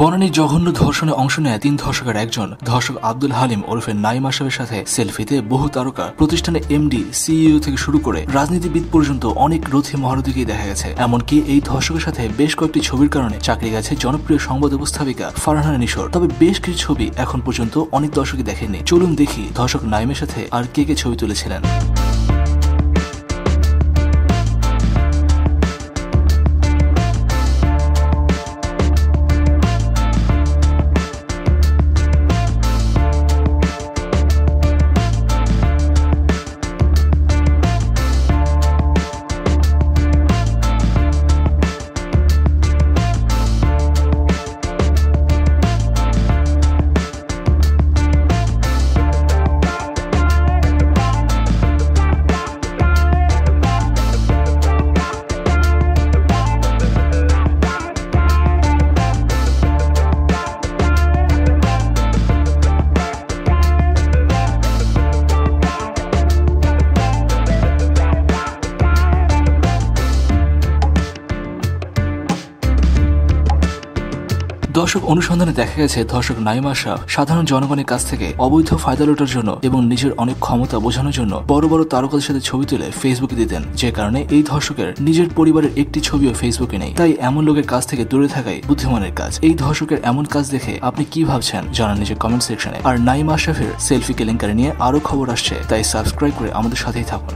বনানীর জঘন্য ধর্ষণে অংশ নেয় তিন ধর্ষকের একজন, ধর্ষক আব্দুল হালিম ওরফে নাইম আশরাফের সাথে সেলফিতে বহু তারকা। প্রতিষ্ঠানে এমডি, সিইও থেকে শুরু করে রাজনীতিবিদ পর্যন্ত অনেক রথী মহারথীকেই দেখা গেছে। এমনকি এই ধর্ষকের সাথে বেশ কয়েকটি ছবির কারণে চাকরি গেছে জনপ্রিয় সংবাদ উপস্থাপিকা ফারহানা নিশোর। তবে বেশ কিছু ছবি এখন পর্যন্ত অনেক দর্শকই দেখেনি চলুন দেখি ধর্ষক নাইমের সাথে আর কে কে ছবি তুলেছিলেন। দর্শক অনুসন্ধানে দেখা গেছে ধর্ষক নাইম শাহ সাধারণ জনগণের কাছ থেকে অবৈধ ফায়দা লোটার জন্য এবং নিজের অনেক ক্ষমতা বোঝানোর জন্য বড় বড় তারকাদের সাথে ছবি তুলে ফেসবুকে দিতেন, যে কারণে এই ধর্ষকের নিজের পরিবারের একটি ছবিও ফেসবুকে নেই। তাই এমন লোকের কাছ থেকে দূরে থাকাই বুদ্ধিমানের কাজ। এই ধর্ষকের এমন কাজ দেখে আপনি কি ভাবছেন, জানান নিজের কমেন্ট সেকশনে আর নাইম আশরাফের সেলফি কেলেঙ্কারি নিয়ে আরও খবর আসছে, তাই সাবস্ক্রাইব করে আমাদের সাথেই থাকুন।